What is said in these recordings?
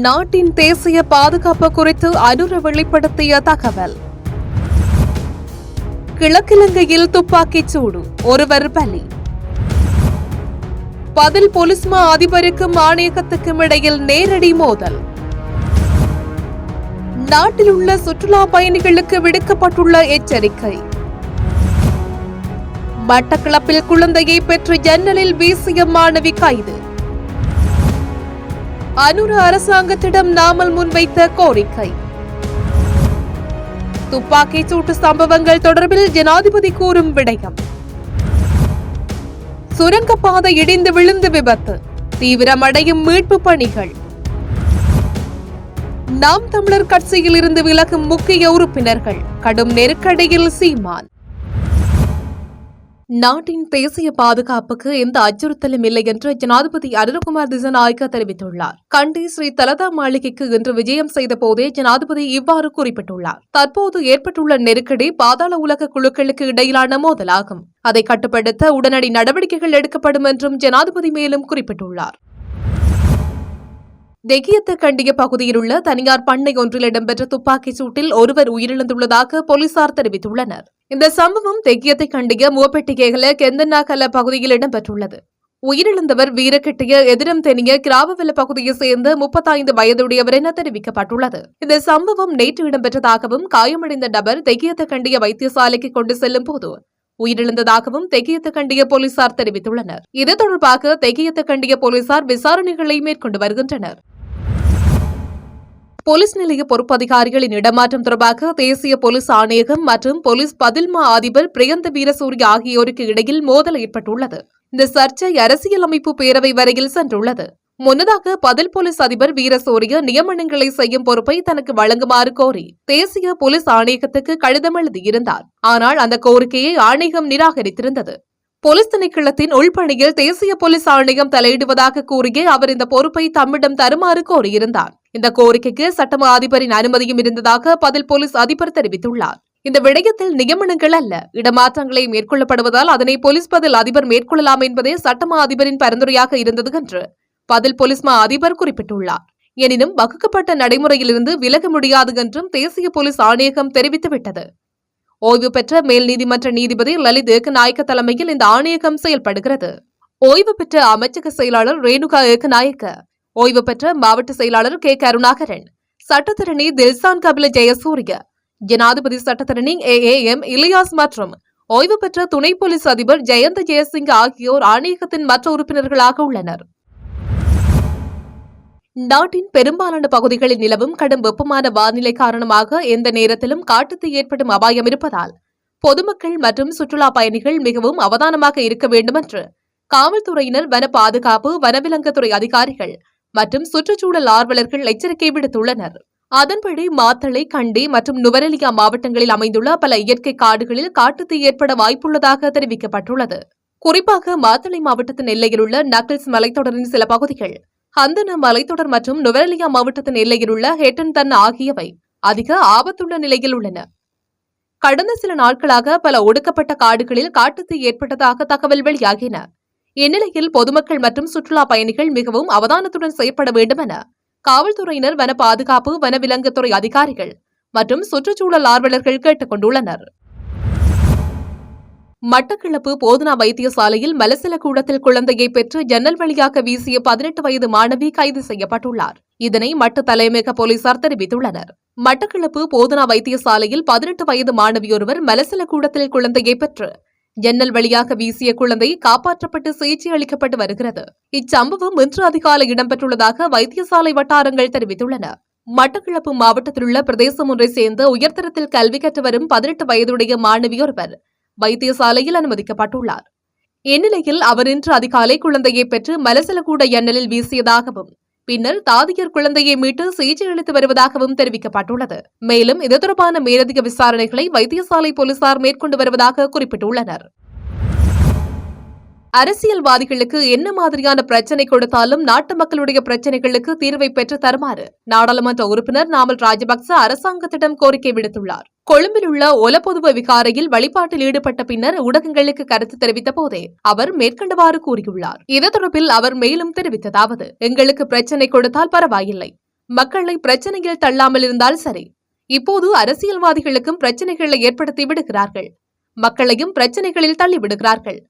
நாட்டின் தேசிய பாதுகாப்பு குறித்து அனுர வெளிப்படுத்திய தகவல். கிழக்கிலங்கையில் துப்பாக்கிச் சூடு ஒருவர் பலி. பதில் பொலிஸ்மா அதிபருக்கும் ஆணையகத்துக்கும் இடையில் நேரடி மோதல். நாட்டில் உள்ள சுற்றுலா பயணிகளுக்கு விடுக்கப்பட்டுள்ள எச்சரிக்கை. மட்டக்களப்பில் குழந்தையை பெற்று ஜன்னலில் வீசிய மாணவி கைது. அனுர அரசாங்கத்திடம் நாமல் முன்வைத்த கோரிக்கை. துப்பாக்கிச் சூட்டு சம்பவங்கள் தொடர்பில் ஜனாதிபதி கூறும் விடயம். சுரங்கப்பாதை இடிந்து விழுந்து விபத்து. தீவிரமடையும் மீட்பு பணிகள். நாம் தமிழர் கட்சியில் இருந்து விலகும் முக்கிய உறுப்பினர்கள். கடும் நெருக்கடியில் சீமான். நாட்டின் தேசிய பாதுகாப்புக்கு எந்த அச்சுறுத்தலும் இல்லை என்று ஜனாதிபதி அருண்குமார் திசநாயக்க தெரிவித்துள்ளார். கண்டி ஸ்ரீ தலதா மாளிகைக்கு இன்று விஜயம் செய்த போதே ஜனாதிபதி இவ்வாறு குறிப்பிட்டுள்ளார். தற்போது ஏற்பட்டுள்ள நெருக்கடி பாதாள உலக குழுக்களுக்கு இடையிலான மோதலாகும். அதை கட்டுப்படுத்த உடனடி நடவடிக்கைகள் எடுக்கப்படும் என்றும் ஜனாதிபதி மேலும் குறிப்பிட்டுள்ளார். தெகியத்த கண்டிய பகுதியில் உள்ள தனியார் பண்ணை ஒன்றில் இடம்பெற்ற துப்பாக்கிச் சூட்டில் ஒருவர் உயிரிழந்துள்ளதாக போலீசார் தெரிவித்துள்ளனர். இந்த சம்பவம் தெக்கியத்தை கண்டிய மூவப்பெட்டிகைகள கெந்தனாகல பகுதியில் இடம்பெற்றுள்ளது. உயிரிழந்தவர் வீரக்கெட்டிய எதிரம் தெனிய கிராமவெல்ல பகுதியை சேர்ந்த முப்பத்தைந்து வயதுடையவர் என தெரிவிக்கப்பட்டுள்ளது. இந்த சம்பவம் நேற்று இடம்பெற்றதாகவும் காயமடைந்த நபர் தெக்கியத்தை கண்டிய வைத்தியசாலைக்கு கொண்டு செல்லும் போது உயிரிழந்ததாகவும் தெகியத்த கண்டிய போலீசார் தெரிவித்துள்ளனர். இது தொடர்பாக தெகியத்த கண்டிய போலீசார் விசாரணைகளை மேற்கொண்டு வருகின்றனர். போலீஸ் நிலைய பொறுப்பதிகாரிகளின் இடமாற்றம் தொடர்பாக தேசிய போலீஸ் ஆணையகம் மற்றும் போலீஸ் பதில்மா அதிபர் பிரியந்த வீரசூரிய ஆகியோருக்கு இடையில் மோதல் ஏற்பட்டுள்ளது. இந்த சர்ச்சை அரசியலமைப்பு பேரவை வரையில் சென்றுள்ளது. முன்னதாக பதில் போலீஸ் அதிபர் வீரசூரிய நியமனங்களை செய்யும் பொறுப்பை தனக்கு வழங்குமாறு கோரி தேசிய போலீஸ் ஆணையகத்துக்கு கடிதம் எழுதியிருந்தார். ஆனால் அந்த கோரிக்கையை ஆணையகம் நிராகரித்திருந்தது. போலீஸ் திணைக்களத்தின் உள்பணியில் தேசிய போலீஸ் ஆணையம் தலையிடுவதாக கூறிய அவர் இந்த பொறுப்பை தம்மிடம் தருமாறு கோரியிருந்தார். இந்த கோரிக்கைக்கு சட்டம அதிபரின் அனுமதியும் இருந்ததாக பதில் போலீஸ் அதிபர் தெரிவித்துள்ளார். இந்த விடயத்தில் நியமனங்கள் அல்ல. இடமாற்றங்களை மேற்கொள்ளப்படுவதால் அதனை போலீஸ் பதில் அதிபர் மேற்கொள்ளலாம் என்பதே சட்டமா அதிபரின் பரிந்துரையாக இருந்தது என்று பதில் போலீஸ் மா அதிபர் குறிப்பிட்டுள்ளார். எனினும் வகுக்கப்பட்ட நடைமுறையிலிருந்து விலக முடியாது என்றும் தேசிய போலீஸ் ஆணையகம் தெரிவித்துவிட்டது. ஓய்வு பெற்ற மேல் நீதிமன்ற நீதிபதி லலித் ஏகநாயக்க தலைமையில் இந்த ஆணையகம் செயல்படுகிறது. ஓய்வு பெற்ற அமைச்சக செயலாளர் ரேணுகா ஏகநாயக்க ஓய்வு பெற்ற மாவட்ட செயலாளர் கே. கருணாகரன் சட்டத்தரணி தில்சான் கபில ஜெயசூரிய ஜனாதிபதி சட்டத்தரணி ஏ. ஏ. எம். இலியாஸ் மற்றும் ஓய்வு பெற்ற துணை போலீஸ் அதிபர் ஜெயந்த ஜெயசிங் ஆகியோர் ஆணையகத்தின் மற்ற உறுப்பினர்களாக உள்ளனர். நாட்டின் பெரும்பாலான பகுதிகளில் நிலவும் கடும் வெப்பமான வானிலை காரணமாக எந்த நேரத்திலும் காட்டுத்தீ ஏற்படும் அபாயம் இருப்பதால் பொதுமக்கள் மற்றும் சுற்றுலா பயணிகள் மிகவும் அவதானமாக இருக்க வேண்டும் என்று காவல்துறையினர் வன பாதுகாப்பு வனவிலங்குத்துறை அதிகாரிகள் மற்றும் சுற்றுச்சூழல் ஆர்வலர்கள் எச்சரிக்கை விடுத்துள்ளனர். அதன்படி மாத்தளை கண்டி மற்றும் நுவரெலியா மாவட்டங்களில் அமைந்துள்ள பல இயற்கை காடுகளில் காட்டுத்தீ ஏற்பட வாய்ப்புள்ளதாக தெரிவிக்கப்பட்டுள்ளது. குறிப்பாக மாத்தளை மாவட்டத்தின் எல்லையில் உள்ள நக்கல்ஸ் மலைத்தொடரின் சில பகுதிகள் ஹந்தன மலைத்தொடர் மற்றும் நுவரெலியா மாவட்டத்தின் எல்லையில் உள்ள ஹேட்டன் தன் ஆகியவை அதிக ஆபத்துள்ள நிலையில் உள்ளன. கடந்த சில நாட்களாக பல ஒடுக்கப்பட்ட காடுகளில் காட்டுத்தீ ஏற்பட்டதாக தகவல் வெளியாகின. இந்நிலையில் பொதுமக்கள் மற்றும் சுற்றுலா பயணிகள் மிகவும் அவதானத்துடன் செய்யப்பட வேண்டும் என காவல்துறையினர் வன பாதுகாப்பு வனவிலங்குத்துறை அதிகாரிகள் மற்றும் சுற்றுச்சூழல் ஆர்வலர்கள் கேட்டுக் கொண்டுள்ளனர் மட்டக்களப்பு போதனா வைத்தியசாலையில் மலசில கூடத்தில் குழந்தையை பெற்று ஜன்னல் வழியாக வீசிய பதினெட்டு வயது மாணவி கைது செய்யப்பட்டுள்ளார். இதனை மட்ட தலைமையக போலீசார் தெரிவித்துள்ளனர். மட்டக்களப்பு போதனா வைத்தியசாலையில் பதினெட்டு வயது மாணவியொருவர் மலசில கூடத்தில் குழந்தையை பெற்று ஜன்னல் வழியாக வீசிய குழந்தை காப்பாற்றப்பட்டு சிகிச்சை அளிக்கப்பட்டு வருகிறது. இச்சம்பவம் இன்று அதிகாலை இடம்பெற்றுள்ளதாக வைத்தியசாலை வட்டாரங்கள் தெரிவித்துள்ளன. மட்டக்களப்பு மாவட்டத்தில் உள்ள பிரதேசம் ஒன்றை சேர்ந்த உயர்தரத்தில் கல்வி கற்று வரும் பதினெட்டு வயதுடைய மாணவியொருவர் வைத்தியசாலையில் அனுமதிக்கப்பட்டுள்ளார். இந்நிலையில் அவர் இன்று அதிகாலை குழந்தையை பெற்று மலசலகூட எண்ணலில் வீசியதாகவும் பின்னர் தாதியர் குழந்தையை மீட்டு சிகிச்சை அளித்து வருவதாகவும் தெரிவிக்கப்பட்டுள்ளது. மேலும் இது தொடர்பான மேலதிக விசாரணைகளை வைத்தியசாலை போலீசார் மேற்கொண்டு வருவதாக குறிப்பிட்டுள்ளனர். அரசியல்வாதிகளுக்கு என்ன மாதிரியான பிரச்சனை கொடுத்தாலும் நாட்டு மக்களுடைய பிரச்சனைகளுக்கு தீர்வை பெற்று தருமாறு நாடாளுமன்ற உறுப்பினர் நாமல் ராஜபக்ச அரசாங்கத்திடம் கோரிக்கை விடுத்துள்ளார். கொழும்பில் உள்ள ஒலப்பொதுவ விகாரையில் வழிபாட்டில் ஈடுபட்ட பின்னர் ஊடகங்களுக்கு கருத்து தெரிவித்த போதே அவர் மேற்கண்டவாறு கூறியுள்ளார். இது தொடர்பில் அவர் மேலும் தெரிவித்ததாவது எங்களுக்கு பிரச்சனை கொடுத்தால் பரவாயில்லை. மக்களை பிரச்சனையில் தள்ளாமல் இருந்தால் சரி. இப்போது அரசியல்வாதிகளுக்கும் பிரச்சனைகளை ஏற்படுத்தி விடுகிறார்கள். மக்களையும் பிரச்சனைகளில் தள்ளிவிடுகிறார்கள்.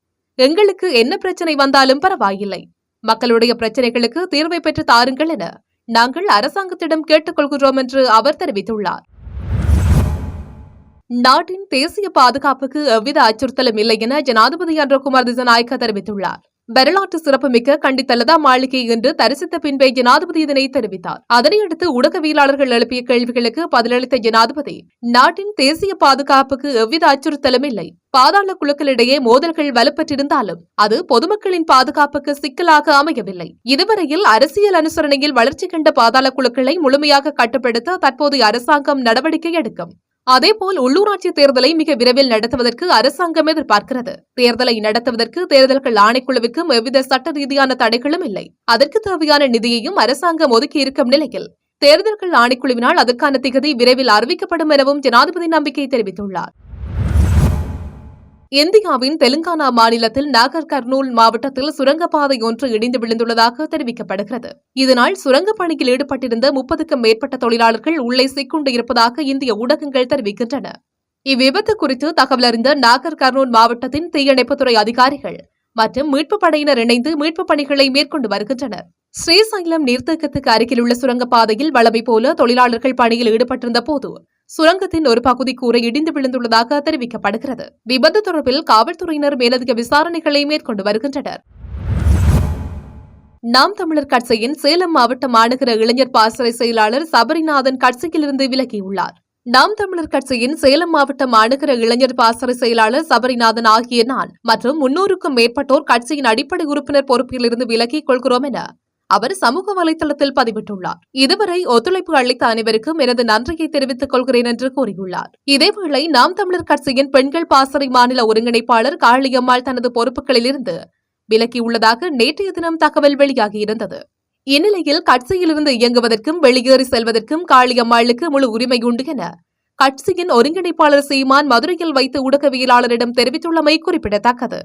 எங்களுக்கு என்ன பிரச்சனை வந்தாலும் பரவாயில்லை. மக்களுடைய பிரச்சனைகளுக்கு தீர்வை பெற்று தாருங்கள் என நாங்கள் அரசாங்கத்திடம் கேட்டுக்கொள்கிறோம் என்று அவர் தெரிவித்துள்ளார். நாட்டின் தேசிய பாதுகாப்புக்கு எவ்வித அச்சுறுத்தலும் இல்லை என ஜனாதிபதி அன்றகுமார் திசநாயக்க தெரிவித்துள்ளார். வரலாற்று சிறப்புமிக்க கண்டித்த லதா மாளிகை என்று தரிசித்த பின்பே ஜனாதிபதி இதனை தெரிவித்தார். அதனையடுத்து ஊடகவியலாளர்கள் எழுப்பிய கேள்விகளுக்கு பதிலளித்த ஜனாதிபதி நாட்டின் தேசிய பாதுகாப்புக்கு எவ்வித அச்சுறுத்தலும் இல்லை. பாதாள குழுக்களிடையே மோதல்கள் வலுப்பெற்றிருந்தாலும் அது பொதுமக்களின் பாதுகாப்புக்கு சிக்கலாக அமையவில்லை. இதுவரையில் அரசியல் அனுசரணையில் வளர்ச்சி கண்ட பாதாள குழுக்களை முழுமையாக கட்டுப்படுத்த தற்போதைய அரசாங்கம் நடவடிக்கை எடுக்கும். அதேபோல் உள்ளூராட்சி தேர்தலை மிக விரைவில் நடத்துவதற்கு அரசாங்கம் எதிர்பார்க்கிறது. தேர்தலை நடத்துவதற்கு தேர்தல்கள் ஆணைக்குழுவுக்கும் எவ்வித சட்ட ரீதியான தடைகளும் இல்லை. அதற்கு தேவையான நிதியையும் அரசாங்கம் ஒதுக்கி இருக்கும் நிலையில் தேர்தல்கள் ஆணைக்குழுவினால் அதற்கான திகதி விரைவில் அறிவிக்கப்படும் எனவும் ஜனாதிபதி நம்பிக்கை தெரிவித்துள்ளார். இந்தியாவின் தெலுங்கானா மாநிலத்தில் நாகர் கர்னூல் மாவட்டத்தில் சுரங்கப்பாதை ஒன்று இடிந்து விழுந்துள்ளதாக தெரிவிக்கப்படுகிறது. இதனால் சுரங்கப் பணியில் ஈடுபட்டிருந்த முப்பதுக்கும் மேற்பட்ட தொழிலாளர்கள் உள்ளே சிக்குண்டு இருப்பதாக இந்திய ஊடகங்கள் தெரிவிக்கின்றன. இவ்விபத்து குறித்து தகவல் அறிந்த நாகர் கர்னூல் மாவட்டத்தின் தீயணைப்புத்துறை அதிகாரிகள் மற்றும் மீட்புப் படையினர் இணைந்து மீட்புப் பணிகளை மேற்கொண்டு வருகின்றனர். ஸ்ரீசைலம் நீர்த்தேக்கத்துக்கு அருகில் உள்ள சுரங்கப்பாதையில் வளமை போல தொழிலாளர்கள் பணியில் ஈடுபட்டிருந்த போது சுரங்கத்தின் ஒரு பகுதி கூரை இடிந்து விழுந்துள்ளதாக தெரிவிக்கப்படுகிறது. விபத்து தொடர்பில் காவல்துறையினர் மேலதிக விசாரணைகளை மேற்கொண்டு வருகின்றனர். நாம் தமிழர் கட்சியின் சேலம் மாவட்ட மாநகர இளைஞர் பாசறை செயலாளர் சபரிநாதன் கட்சியிலிருந்து விலகியுள்ளார். நாம் தமிழர் கட்சியின் சேலம் மாவட்ட மாநகர இளைஞர் பாசறை செயலாளர் சபரிநாதன் ஆகிய நான் மற்றும் முன்னூறுக்கும் மேற்பட்டோர் கட்சியின் அடிப்படை உறுப்பினர் பொறுப்பிலிருந்து விலகிக் கொள்கிறோம் என அவர் சமூக வலைதளத்தில் பதிவிட்டுள்ளார். இதுவரை ஒத்துழைப்பு அளித்த அனைவருக்கும் எனது நன்றியை தெரிவித்துக் கொள்கிறேன் என்று கூறியுள்ளார். இதேவேளை நாம் தமிழர் கட்சியின் பெண்கள் பாசறை மாநில ஒருங்கிணைப்பாளர் காளியம்மாள் தனது பொறுப்புகளிலிருந்து விலக்கியுள்ளதாக நேற்றைய தினம் தகவல் வெளியாகியிருந்தது. இந்நிலையில் கட்சியிலிருந்து இயங்குவதற்கும் வெளியேறி செல்வதற்கும் காளியம்மாளுக்கு முழு உரிமை உண்டு என கட்சியின் ஒருங்கிணைப்பாளர் சீமான் மதுரையில் வைத்து ஊடகவியலாளரிடம் தெரிவித்துள்ளமை குறிப்பிடத்தக்கது.